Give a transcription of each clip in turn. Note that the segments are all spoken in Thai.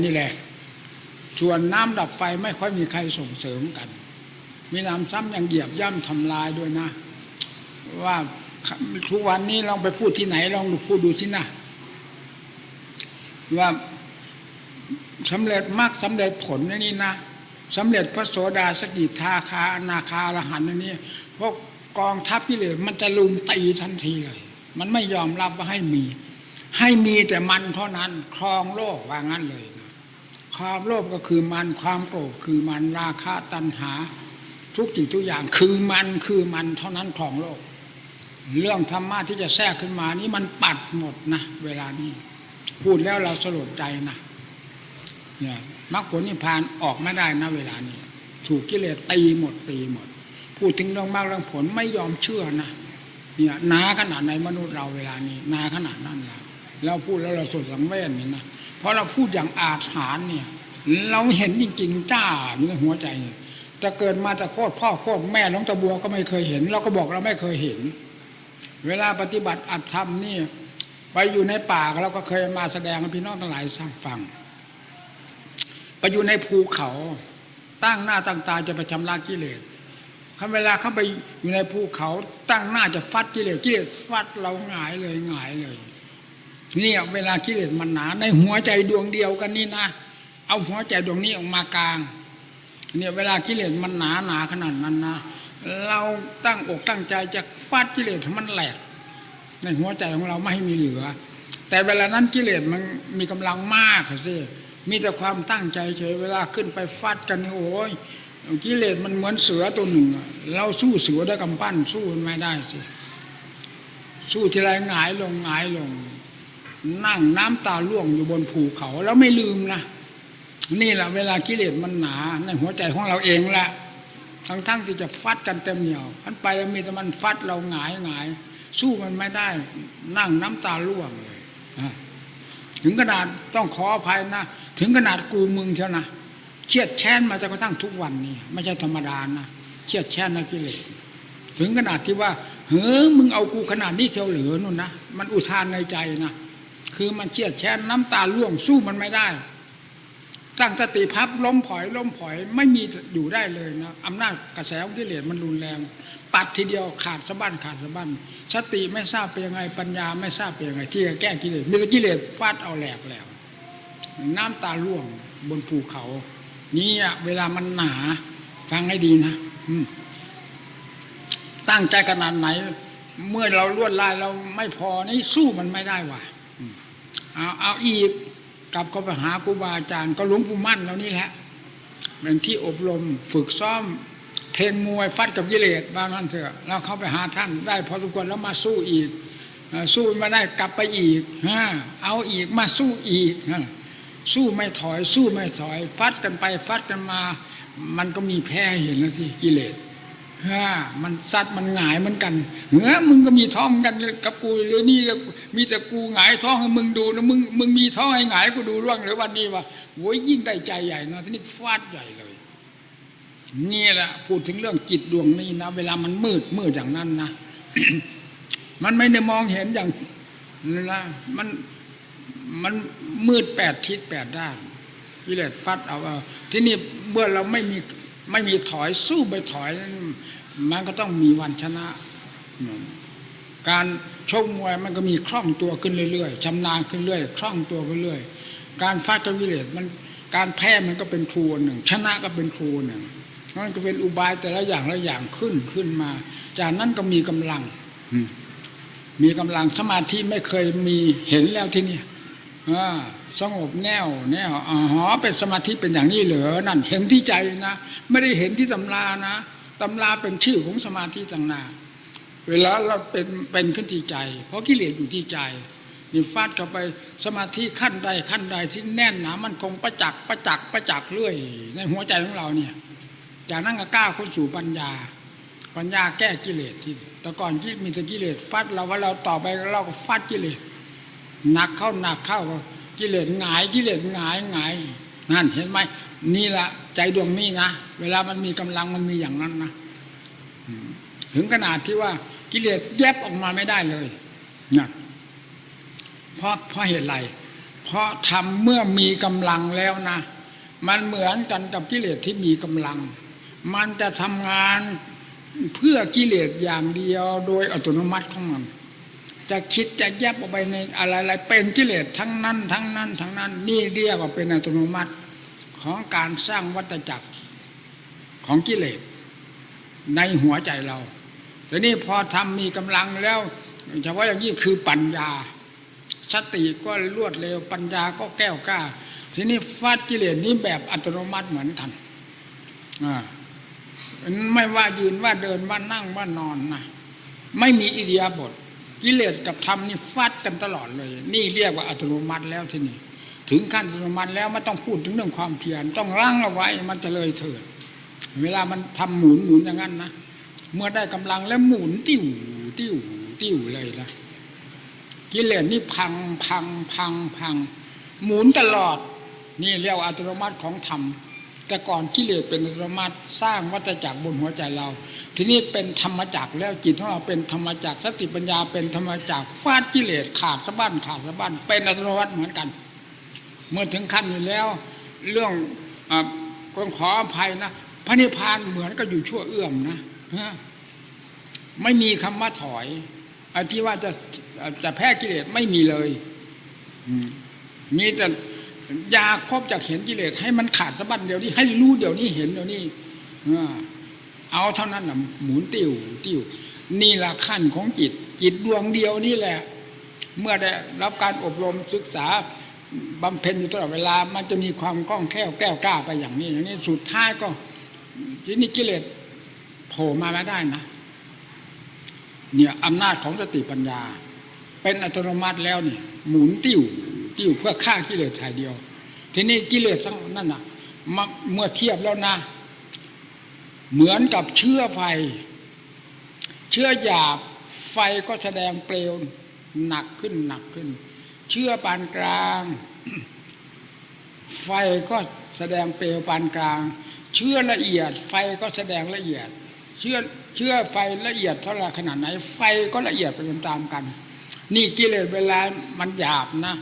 นี่แหละ ส่วนน้ำดับไฟไม่ค่อยมีใครส่งเสริมกัน มีน้ำซ้ำยังเหยียบย่ำทำลายด้วยนะ ว่าทุกวันนี้ลองไปพูดที่ไหนลองพูดดูสินะว่าสำเร็จมากสำเร็จผลในนี้นะสำเร็จพระโสดาสกิทาคานาคาอรหันนี้พวกกองทัพกิเหลสมันจะลุมตีทันทีเลย มันไม่ยอมรับว่าให้มีให้มีแต่มันเท่านั้นครองโลกว่างั้นเลยนะ ความโลภก็คือมันความโกรธคือมันราคะตัณหา ทุกสิ่งทุกอย่างคือมันคือมันเท่านั้นครองโลก เรื่องธรรมะที่จะแทรกขึ้นมานี้มันปัดหมดนะเวลานี้ พูดแล้วเราสลดใจนะเนี่ยมรรคผลนิพพานออกไม่ได้นะเวลานี้ ถูกกิเลสตีหมดตีหมด พูดถึงเรื่องมรรคเรื่องผลไม่ยอมเชื่อนะเนี่ยนาขนาดไหนมนุษย์เราเวลานี้นาขนาดนั้นแล้วเราพูดแล้วเราสดสังเวชนี่นะ เพราะเราพูดอย่างอาถรรพ์เนี่ย เราเห็นจริงๆจ้าอยู่ในหัวใจเนี่ยแต่เกิดมาแต่โคตรพ่อโคตรแม่น้องตะบัวก็ไม่เคยเห็น เราก็บอกเราไม่เคยเห็น เวลาปฏิบัติอัตธรรมนี่ไปอยู่ในป่าเราก็เคยมาแสดงพี่น้องทั้งหลายสร้างฟังไปอยู่ในภูเขา ตั้งหน้าตั้งตาจะไปชำระกิเลสคำเวลาเข้าไปอยู่ในภูเขา ตั้งหน้าจะฟัดกิเลสกิเลสฟัดเราหงายเลยหงายเลย เนี่ยเวลากิเลสมันหนา ในหัวใจดวงเดียวกันนี่นะเอาหัวใจดวงนี้ออกมากลาง เนี่ยเวลากิเลสมันหนาหนาขนาดนั้นนะเราตั้งอกตั้งใจจะฟาดกิเลสมันแหลก ในหัวใจของเราไม่ให้มีเหลือ แต่เวลานั้นกิเลสมันมีกำลังมากสิมีแต่ความตั้งใจเฉยเวลาขึ้นไปฟาดกันนี่โอ้ยกิเลสมันเหมือนเสือตัวหนึ่ง เราสู้เสือด้วยกำปั้นสู้มันไม่ได้สิสู้ทีไรหงายลงหงายลง นั่งน้ำตาล่วงอยู่บนภูเขาแล้วไม่ลืมนะนี่แหละเวลากิเลสมันหนาในหัวใจของเราเองแหละทั้งทั้งที่จะฟัดกันเต็มเหนียวมันไปแล้วมีแต่มันฟัดเราหงายหงายสู้มันไม่ได้ นั่งน้ำตาล่วงเลยถึงขนาดต้องขออภัยนะถึงขนาดกูมึงเชียวนะเชียดแช่นมาจนกระทั่งทุกวันนี้ไม่ใช่ธรรมดานะเชียดแช่นนะกิเลสถึงขนาดที่ว่าเฮ้ยมึงเอากูขนาดนี้เชียวเหลือนู่นนะมันอุทานในใจนะ คือมันเชียดแช่นน้ำตาล่วงสู้มันไม่ได้ ตั้งสติพับล้มผอยล้มผอยไม่มีอยู่ได้เลยนะอำนาจกระแสของกิเลสมันรุนแรง ปัดทีเดียวขาดสะบั้นขาดสะบั้นสติไม่ทราบเป็นยังไงปัญญาไม่ทราบเป็นยังไงที่จะแก้กิเลสมีแต่กิเลสฟาดเอาแหลกแหลกน้ำตาล่วงบนภูเขา นี่เวลามันหนาฟังให้ดีนะตั้งใจขนาดไหน เมื่อเราลวดลายเราไม่พอนี่สู้มันไม่ได้ว่ะ เอาเอาอีกกลับก็ไปหาครูบาอาจารย์ก็หลวงปู่มั่นเรานี่แหละเป็นที่อบรมฝึกซ้อม เทนมวยฟัดกับกิเลสบางนั้นเถอะเราเข้าไปหาท่านได้พอสมควรแล้วมาสู้อีก สู้มาได้กลับไปอีกฮะเอาอีกมาสู้อีกฮะสู้ไม่ถอย สู้ไม่ถอย ฟัดกันไปฟัดกันมา มันก็มีแพ้เห็นแล้วสิกิเลส ฮะมันซัดมันหงายเหมือนกันเฮ้ยมึงก็มีท้องกันกับกูหรือนี่มีแต่กูหงายท้องให้มึงดูนะมึงมึงมีท้องให้หงายกูดูร่วงหรือวันนี้วะโว้ยยิ่งได้ใจใหญ่เนาะทีนี้ฟาดใหญ่เลย นี่แหละพูดถึงเรื่องจิตดวงนี้นะเวลามันมืดมืดอย่างนั้นนะมันไม่ได้มองเห็นอย่างนะมันมันมืดแปดทิศแปดด้านกิเลสฟัดเอาเอาที่นี่เมื่อเราไม่มี ไม่มีถอยสู้ไปถอยมันก็ต้องมีวันชนะ การชกมวยมันก็มีคล่องตัวขึ้นเรื่อยๆชำนาญขึ้นเรื่อยคล่องตัวขึ้นเรื่อยการฟาดกับกิเลสมันการแพ้มันก็เป็นครูหนึ่ง ชนะก็เป็นครูหนึ่งมันก็เป็นอุบายแต่ละอย่างละอย่างขึ้นขึ้นมา จากนั้นก็มีกำลังมีกำลังสมาธิไม่เคยมีเห็นแล้วที่นี่อ่า สงบแน่วแน่วอ๋อเป็นสมาธิเป็นอย่างนี้เหรอนั่นเห็นที่ใจนะ ไม่ได้เห็นที่ตำรานะตำราเป็นชื่อของสมาธิต่างหากเวลาเราเป็นเป็นขึ้นที่ใจ เพราะกิเลสอยู่ที่ใจนี่ฟาดเข้าไปสมาธิขั้นใดขั้นใดที่แน่นหนามันคงประจักษ์ประจักษ์ประจักษ์เรื่อย ในหัวใจของเราเนี่ยจากนั้นก็ก้าวเข้าสู่ปัญญา ปัญญาแก้กิเลสที่แต่ก่อนที่มีแต่กิเลสฟัดเราว่าเราต่อไปเราก็ฟัดกิเลสหนักเข้าหนักเข้า กิเลสหงายกิเลสหงายหงายนั่นเห็นไหมนี่ละใจดวงนี้นะเวลามันมีกำลังมันมีอย่างนั้นนะถึงขนาดที่ว่ากิเลสแยบออกมาไม่ได้เลยนะเพราะเพราะเหตุไรเพราะทำเมื่อมีกำลังแล้วนะมันเหมือนกันกับกิเลสที่มีกำลัง มันจะทำงานเพื่อกิเลสอย่างเดียวโดยอัตโนมัติของมัน จะคิดจะแยบออกไปในอะไรๆเป็นกิเลสทั้งนั้น ทั้งนั้น ทั้งนั้น นี่เรียกว่าเป็นอัตโนมัติของการสร้างวัฏจักรของกิเลสในหัวใจเราแต่นี่พอทำมีกำลังแล้วเฉพาะอย่างนี้คือปัญญา สติก็รวดเร็วปัญญาก็แก้วกล้า ทีนี้ฟาดกิเลสนี้แบบอัตโนมัติเหมือนกันไม่ว่ายืนว่าเดินว่านั่งว่านอนนะไม่มีอิริยบถ กิเลสกับธรรมนี่ฟาดกันตลอดเลย นี่เรียกว่าอัตโนมัติแล้วที่นี่ ถึงขั้นอัตโนมัติแล้วไม่ต้องพูดถึงเรื่องความเพียรต้องร่างเอาไว้มันจะเลยเถิดเวลามันทำหมุนหมุนอย่างนั้นนะเมื่อได้กำลังแล้วหมุนติ้วติ้วติ้วเลยนะกิเลสนี่พังพังพังพัง หมุนตลอด นี่เรียกว่าอัตโนมัติของธรรม แต่ก่อนกิเลสเป็นอัตโนมัติสร้างวัฏจักรบนหัวใจเรา ทีนี้เป็นธรรมจักรแล้วจิตของเราเป็นธรรมจักรสติปัญญาเป็นธรรมจักรฟาดกิเลสขาดสะบั้นขาดสะบั้นเป็นอัตโนมัติเหมือนกัน เมื่อถึงขั้นนี้แล้ว เรื่องอต้องขออภัยนะพระนิพพานเหมือนก็อยู่ชั่วเอื้อมนะไม่มีคำว่าถอยอที่ว่าจะจะแพ้กิเลสไม่มีเลยอืมีแต่ อยากพบจากเห็นกิเลสให้มันขาดสะบั้นเดี๋ยวนี้ให้รู้เดี๋ยวนี้เห็นเดี๋ยวนี้เอาเท่านั้นนะหมุนติ้วติ้วนี่ละขั้นของจิต จิตดวงเดียวนี่แหละ เมื่อได้รับการอบรมศึกษาบำเพ็ญอยู่ตลอดเวลา มันจะมีความคล่องแคล่วแกล้วกล้าไปอย่างนี้อย่างนี้สุดท้ายก็ทีนี้กิเลสโผล่มาไม่ได้นะเนี่ยอำนาจของสติปัญญา เป็นอัตโนมัติแล้วเนี่ยหมุนติ้ว ติ้วเพื่อฆ่ากิเลสชายเดียว ทีนี้กิเลสทั้งนั่นน่ะเมื่อเทียบแล้วนะ เหมือนกับเชื้อไฟ เชื้อหยาบไฟก็แสดงเปลวหนักขึ้นหนักขึ้น เชื้อปานกลาง ไฟก็แสดงเปลวปานกลาง เชื้อละเอียด ไฟก็แสดงละเอียด เชื้อเชื้อไฟละเอียดเท่าไรขนาดไหน ไฟก็ละเอียดไปตามๆกัน นี่กิเลสเวลามันหยาบนะ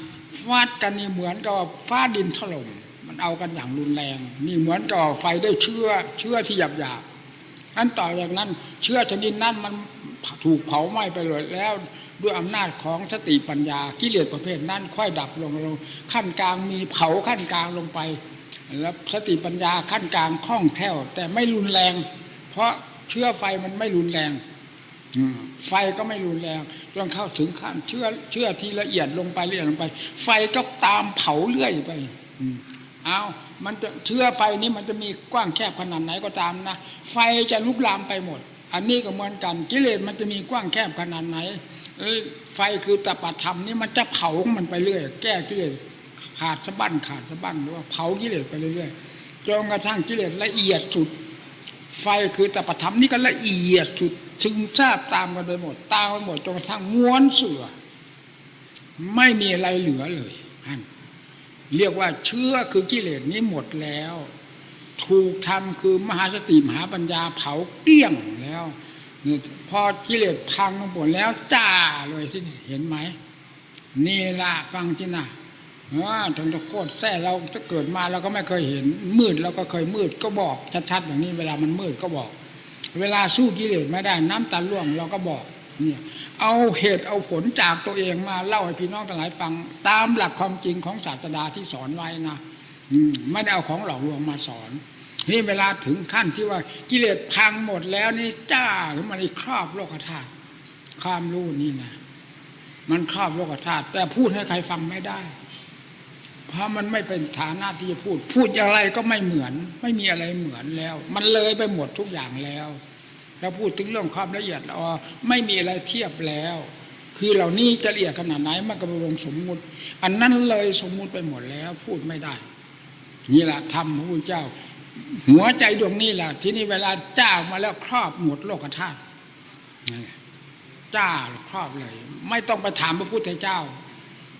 ฟาดกันนี่เหมือนกับฟ้าดินถล่มมันเอากันอย่างรุนแรง นี่เหมือนกับไฟได้เชื้อเชื้อที่หยาบหยาบๆนั้นต่อจากนั้น เชื้อชนิดนั้นมันถูกเผาไหม้ไปเลยแล้วด้วยอำนาจของสติปัญญากิเลสประเภทนั้นค่อยดับลงลงขั้นกลางมีเผาขั้นกลางลงไป แล้วสติปัญญาขั้นกลางคล่องแคล่ว แต่ไม่รุนแรง เพราะเชื้อไฟมันไม่รุนแรง ไฟก็ไม่รุนแรงจนเข้าถึงขั้นเชื่อเชื่อที่ละเอียดลงไปละเอียดลงไป ไฟก็ตามเผาเรื่อยไปอืมเอามันจะเชื้อไฟนี้มันจะมีกว้างแคบขนาดไหนก็ตามนะ ไฟจะลุกลามไปหมด อันนี้ก็เหมือนกันกิเลสมันจะมีกว้างแคบขนาดไหนเอไฟคือตปะธรรมนี่มันจะเผาของมันไปเรื่อย แก้กิเลสขาดสะบั้นขาดสะบั้นหรือว่าเผากิเลสไปเรื่อยๆจนกระทั่งกิเลสละเอียดสุด ไฟคือตปะธรรมนี่ก็ละเอียดสุดซึมซาบตามกันไปหมด ตามไปหมดจนกระทั่งม้วนเสือไม่มีอะไรเหลือเลยท่านเรียกว่าเชื้อคือกิเลสนี้หมดแล้ว ถูกทำคือมหาสติมหาปัญญาเผาเกลี้ยงแล้วพอกิเลสพังหมดแล้วจ้าเลยสิเห็นไหมนี่ละฟังสินะ ว่าถึงจะโคตรแท้เราจะเกิดมาเราก็ไม่เคยเห็นมืดเราก็เคยมืดก็บอกชัดๆอย่างนี้เวลามันมืดก็บอก เวลาสู้กิเลสไม่ได้ น้ำตาล่วงเราก็บอกเนี่ยเอาเหตุเอาผลจากตัวเองมาเล่าให้พี่น้องทั้งหลายฟัง ตามหลักความจริงของศาสดาที่สอนไว้นะอืมไม่ได้เอาของหลอกลวงมาสอนนี่เวลาถึงขั้นที่ว่ากิเลสพังหมดแล้วนี่จ้าขึ้นมาในครอบโลกธาตุความรู้นี่นะมันครอบโลกธาตุแต่พูดให้ใครฟังไม่ได้ เพราะมันไม่เป็นฐานะที่จะพูด พูดอย่างไรก็ไม่เหมือน ไม่มีอะไรเหมือนแล้ว มันเลยไปหมดทุกอย่างแล้วแล้วพูดถึงเรื่องความละเอียดอ๋อไม่มีอะไรเทียบแล้ว คือเหล่านี้จะละเอียดขนาดไหนมันก็ลงสมมุติ อันนั้นเลยสมมุติไปหมดแล้ว พูดไม่ได้นี่แหละธรรมพระพุทธเจ้า หัวใจดวงนี้แหละที่นี่เวลาจ้ามาแล้วครอบหมดโลกธาตุนั่นแหละจ้าครอบเลย ไม่ต้องไปถามพระพุทธเจ้า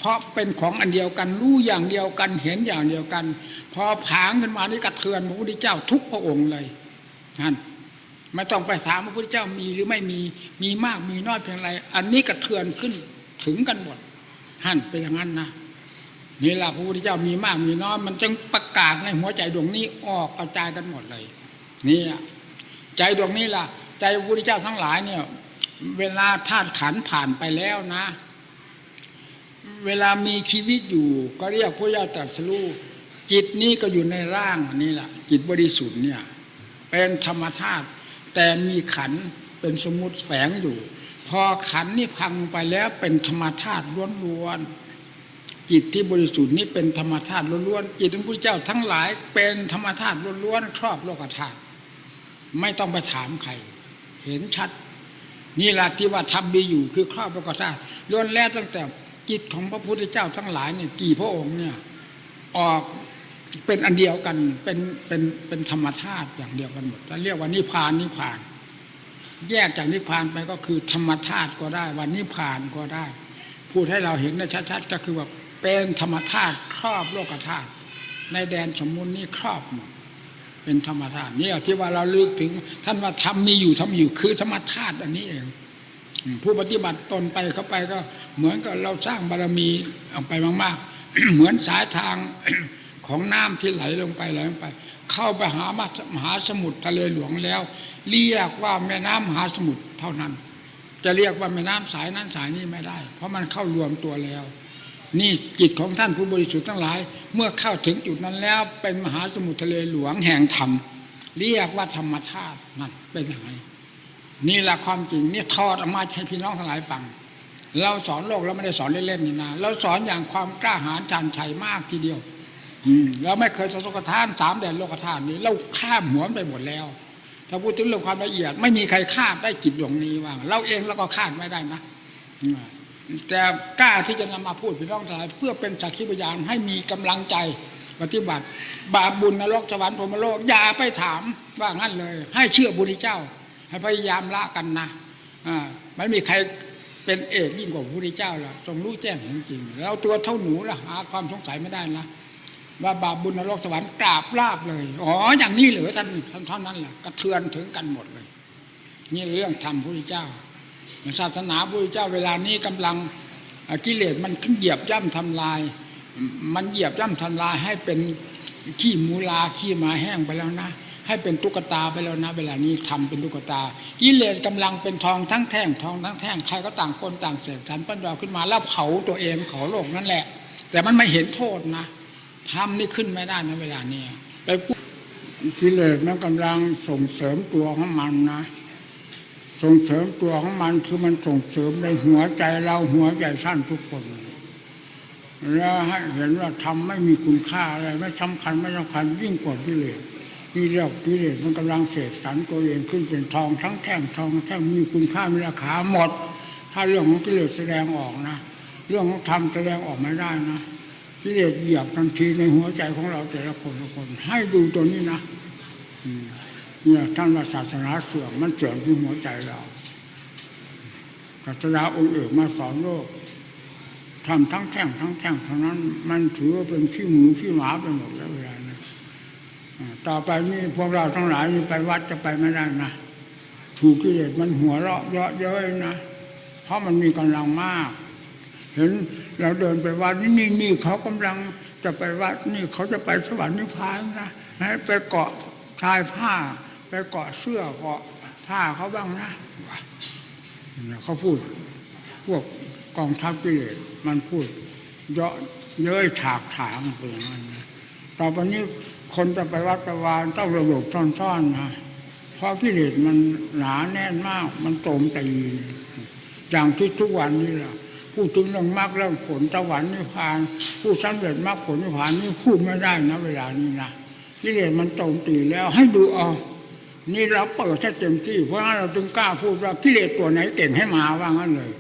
เพราะเป็นของอันเดียวกันรู้อย่างเดียวกันเห็นอย่างเดียวกัน พอผางขึ้นมานี่กระเทือนพระพุทธเจ้าทุกพระองค์เลยท่านไม่ต้องไปถามพระพุทธเจ้ามีหรือไม่มีมีมากมีน้อยเพียงไร อันนี้กระเทือนขึ้นถึงกันหมดท่านเป็นอย่างนั้นนะนี่แหละพระพุทธเจ้ามีมากมีน้อยมันจึงประกาศในหัวใจดวงนี้ออกกระจายกันหมดเลยนี่อะใจดวงนี้ล่ะ ใจพระพุทธเจ้าทั้งหลายเนี่ย เวลาธาตุขันผ่านไปแล้วนะ เวลามีชีวิตอยู่ ก็เรียกพระเจ้าตรัสรู้จิตนี้ก็อยู่ในร่างนี้แหละจิตบริสุทธิ์เนี่ยเป็นธรรมธาตุแต่มีขันเป็นสมมุติแฝงอยู่ พอขันนี่พังไปแล้วเป็นธรรมธาตุล้วนๆจิตที่บริสุทธิ์นี้เป็นธรรมธาตุล้วนๆจิตของพระเจ้าทั้งหลายเป็นธรรมธาตุล้วนๆครอบโลกธาตุไม่ต้องไปถามใคร เห็นชัดนี่แหละที่ว่าทำดีอยู่คือครอบโลกธาตุล้วนแล้วตั้งแต่ จิตของพระพุทธเจ้าทั้งหลายเนี่ยกี่พระองค์เนี่ยออกเป็นอันเดียวกันเป็นเป็นเป็นธรรมธาตุอย่างเดียวกันหมดแล้วเรียกว่านิพานนิพาน แยกจากนิพานไปก็คือธรรมธาตุก็ได้วันนิพานก็ได้ พูดให้เราเห็นได้ชัดๆก็คือว่าเป็นธรรมธาตุครอบโลกธาตุในแดนสมมุตินี้ครอบหมดเป็นธรรมธาตุนี่ที่ว่าเราลึกถึง ท่านว่าธรรมมีอยู่ทำอยู่คือธรรมธาตุอันนี้เอง ผู้ปฏิบัติตนไปเข้าไปก็เหมือนกับเราสร้างบารมีออกไปมาก ๆ เหมือนสายทางของน้ำที่ไหลลงไปไหลลงไป เข้าไปหามหาสมุทรทะเลหลวงแล้ว เรียกว่าแม่น้ำมหาสมุทรเท่านั้น จะเรียกว่าแม่น้ำสายนั้นสายนี้ไม่ได้ เพราะมันเข้ารวมตัวแล้ว นี่จิตของท่านผู้บริสุทธิ์ทั้งหลาย เมื่อเข้าถึงจุดนั้นแล้วเป็นมหาสมุทรทะเลหลวงแห่งธรรมเรียกว่าธรรมธาตุนั่นเป็นอย่างไร นี่แหละความจริงนี่ทอดออกมาให้พี่น้องทั้งหลายฟัง เราสอนโลกเราไม่ได้สอนเล่นๆนี่นะเราสอนอย่างความกล้าหาญชาญชัยมากทีเดียว อืมเราไม่เคยสอนโลกธาตุสามแดนโลกธาตุนี้ เราข้ามหัวมันไปหมดแล้วถ้าพูดถึงเรื่องความละเอียด ไม่มีใครคาดได้จิตดวงนี้ว่างเราเองเราก็คาดไม่ได้นะแต่กล้าที่จะนำมาพูดพี่น้องทั้งหลายเพื่อเป็นสักขีพยานให้มีกำลังใจปฏิบัติ บาปบุญนรกสวรรค์พรหมโลกอย่าไปถามว่างั้นเลย ให้เชื่อบุญเจ้า ให้พยายามละกันนะอ่าไม่มีใครเป็นเอกยิ่งกว่าพระพุทธเจ้าหรอกทรงรู้แจ้งเห็นจริงเราตัวเท่าหนูละหาความสงสัยไม่ได้นะว่าบาปบุญนรกสวรรค์กราบลาบเลยอ๋ออย่างนี้เหรือท่านท่านเท่านั้นแหละกระเทือนถึงกันหมดเลย นี่เรื่องธรรมพระพุทธเจ้าศาสนาพระพุทธเจ้าเวลานี้กำลังกิเลสมันขึ้นเหยียบย่ำทำลาย มันเหยียบย่ำทำลายให้เป็นขี้มูลาขี้หมาแห้งไปแล้วนะ ให้เป็นตุ๊กตาไปแล้วนะ เวลานี้ทำเป็นตุ๊กตากิเลสกำลังเป็นทองทั้งแท่งทองทั้งแท่งใครก็ต่างคนต่างเสกสรรปัญญาขึ้นมาแล้วเผาตัวเองเผาโลกนั่นแหละ แต่มันไม่เห็นโทษนะทำนี่ขึ้นไม่ได้ในเวลานี้ไปพูดกิเลสมันกำลังส่งเสริมตัวของมันนะส่งเสริมตัวของมันคือมันส่งเสริมในหัวใจเราหัวใจสั้นทุกคนแล้วให้เห็นว่าทำไม่มีคุณค่าอะไรไม่สำคัญไม่สำคัญยิ่งกว่ากิเลส นี่เรียกกิเลสมันกำลังเสกสรรตัวเองขึ้นเป็นทองทั้งแท่งทองแท่งมีคุณค่ามีราคาหมด ถ้าเรื่องของกิเลสแสดงออกนะ เรื่องของธรรมแสดงออกไม่ได้นะกิเลสเหยียบทันทีในหัวใจของเราแต่ละคนละคน ให้ดูตัวนี้นะเนี่ยท่านว่าศาสนาเสื่อมมันเสื่อมที่หัวใจเราศาสนาองค์เอกมาสอนโลกทำทั้งแท่งทั้งแท่งเท่านั้น มันถือว่าเป็นขี้หมูขี้หมาไปหมดแล้วเวลานะอ่า ต่อไปนี่พวกเราทั้งหลายนี่ไปวัดจะไปไม่ได้นะถูกกิเลสมันหัวเราะเยาะเย้ยนะเพราะมันมีกำลังมาก เห็นเราเดินไปวัดนี่นี่นี่เขากำลังจะไปวัดนี่เขาจะไปสวรรค์นิพพานนะให้ไปเกาะชายผ้า ไปเกาะเสื้อเกาะผ้าเขาบ้างนะเขาพูด พวกกองทัพกิเลสมันพูด เยาะเย้ยฉากถางไปอย่างนั้นนะต่อไปนี้ คนจะไปวัดไปวานต้องระบบซ่อนๆนะเพราะกิเลสมันหนาแน่นมาก มันโตมตีอย่างที่ทุกวันนี้แหละพูดถึงเรื่องมรรคเรื่องผลสวรรค์นิพพาน ผู้สำเร็จมรรคผลนิพพานนี่พูดไม่ได้นะเวลานี้นะกิเลสมันโจมตีแล้วให้ดูเอานี่เราเปิดให้เต็มที่เพราะงั้นเราจึงกล้าพูดว่ากิเลสตัวไหนเก่งให้มาว่างั้นเลย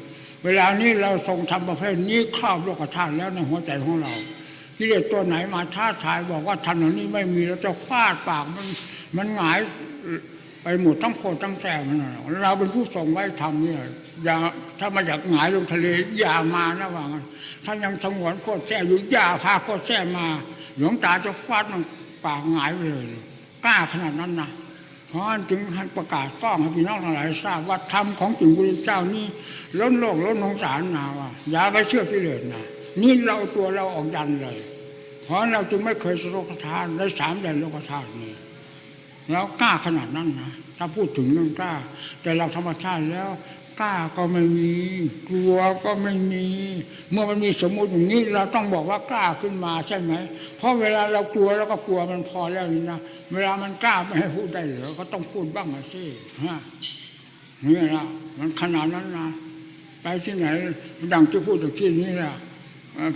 เวลานี้เราทรงทำประเภทนี้ครอบโลกธาตุแล้วในหัวใจของเรา กิเลสตัวไหนมาท้าทายบอกว่าทันนี้ไม่มีเราจะฟาดปากมันมันหงายไปหมดทั้งโคตรทั้งแซ่มันเราเป็นผู้ทรงไว้ทำเนี่ยอย่าถ้ามาอยากหงายลงทะเลอย่ามานะว่างั้นถ้ายังสงวนโคตรแซ่อยู่อย่าพาโคตรแซ่มา หลวงตาจะฟาดมันปากหงายไปเลยกล้าขนาดนั้นนะเพราะฉะนั้นจึงให้ประกาศกล้องให้พี่น้องทั้งหลายทราบว่าธรรมของจริงพระเจ้านี่ล้นโลกล้นสงสารนะว่าอย่าไปเชื่อกิเลสนะ นี่เราตัวเราออกยันเลยเพราะเราจึงไม่เคยสโลกทานในสามแดนโลกธาตุนี่เรากล้าขนาดนั้นนะถ้าพูดถึงเรื่องกล้า แต่เราธรรมชาติแล้วกล้าก็ไม่มีกลัวก็ไม่มี เมื่อมันมีสมมุติอย่างนี้เราต้องบอกว่ากล้าขึ้นมาใช่ไหมเพราะเวลาเรากลัวแล้วก็กลัวมันพอแล้วนี่นะเวลามันกล้าไม่ให้พูดได้เหรือก็ต้องพูดบ้างสิฮะนี่นะมันขนาดนั้นนะไปที่ไหนดังที่พูดจากที่นี้แหละ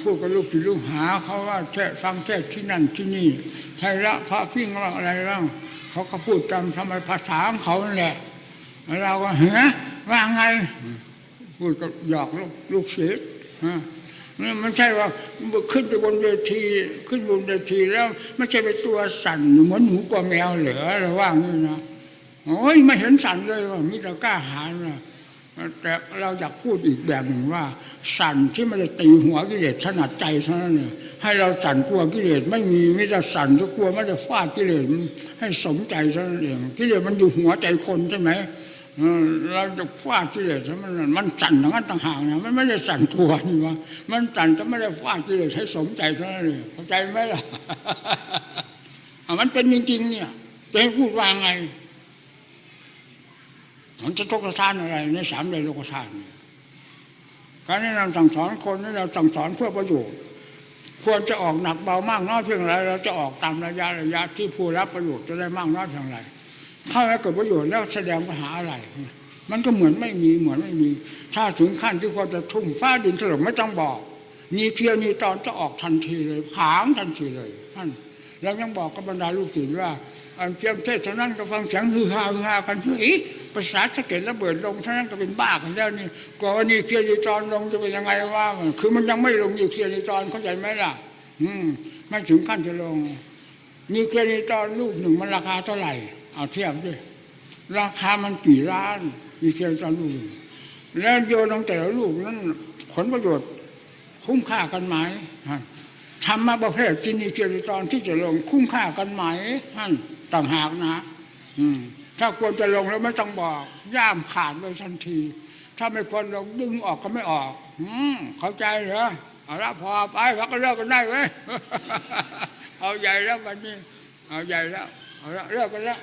พูดกับลูกศิษย์ลูกหาเขาว่าแค่ฟังแค่ที่นั่นที่นี่ไทยละพระพิ้งบ้าอะไรบ้างเขาก็พูดตามทำไมภาษาของเขานั่นแหละเราก็เฮ้ว่าไง พูดกับหยอกลูกลูกศิษย์ฮะนี่ไม่ใช่ว่าขึ้นไปบนเวที ขึ้นบนเวทีแล้วไม่ใช่ไปตัวสั่นเหมือนหมูกลัวแมวเหลือเรว่างี้นะโอ้ยไม่เห็นสั่นเลยว่ามิตรกล้าหาญนะ แต่เราอยากพูดอีกแบบหนึ่งว่า สั่นที่ไม่ได้ตีหัวกิเลสถนัดใจเท่านั้นเนี่ยให้เราสั่นกลัวกิเลสไม่มีไม่จะสั่นจะกลัวไม่จะฟาดกิเลสให้สมใจเท่านั้นเองกิเลสมันอยู่หัวใจคนใช่ไหมเราจะฟาดกิเลสมันมันสั่นอย่างนั้นต่างหากนะมันไม่ได้สั่นกลัวนี่วะมันสั่นจะไม่ได้ฟาดกิเลสให้สมใจเท่านั้นเองเข้าใจไหมล่ะอะมันเป็นจริงๆเนี่ยจะให้พูดว่าไง มันจะทุกข์ทานอะไรในสามในโลกธานการแนะนำสั่งสอนคนนี่เราสั่งสอนเพื่อประโยชน์ควรจะออกหนักเบามากน้อยเพียงไรเราจะออกตามระยะระยะที่ผู้รับประโยชน์จะได้มากน้อยเพียงไรเข้าแล้วเกิดประโยชน์แล้วแสดงปัญหาอะไร มันก็เหมือนไม่มีเหมือนไม่มี ถ้าถึงขั้นที่ควรจะทุ่มฟ้าดินถล่มไม่ต้องบอกนี่เพียงนี้ตอนจะออกทันทีเลยผางทันทีเลยท่านแล้วยังบอกกับบรรดาลูกศิษย์ว่า อันเจียมเทศเท่านั้นก็ฟังเสียงฮือฮาฮือฮากันเฮ้ยภาษาสะเก็ดระเบิดลงเท่านั้นก็เป็นบ้ากันแล้วนี่ก่อนนี่เคียรีจรลงจะเป็นยังไงว่าคือมันยังไม่ลงอยู่เคียรีจรเข้าใจไหมล่ะ อืมไม่ถึงขั้นจะลงมีเคียรีจรลูกหนึ่งมันราคาเท่าไหร่เอาเทียบดิราคามันกี่ล้าน มีเคียรีจรลูกหนึ่งแล้วโยนลงแต่ละลูกนั้นผลประโยชน์คุ้มค่ากันไหมฮะธรรมะประเภทจินีเจริตอนที่จะลงคุ้มค่ากันไหมท่น ต่างหากนะอืมถ้าควรจะลงแล้วไม่ต้องบอก ย่ามขาดเลยทันที ถ้าไม่ควรลงดึงออกก็ไม่ออก อืมเข้าใจเหรอเอาละพอไปพักก็เลิกกันได้เว้ยเอาใหญ่แล้ววันนี้เอาใหญ่แล้วเอาละเลิกกันแล้ว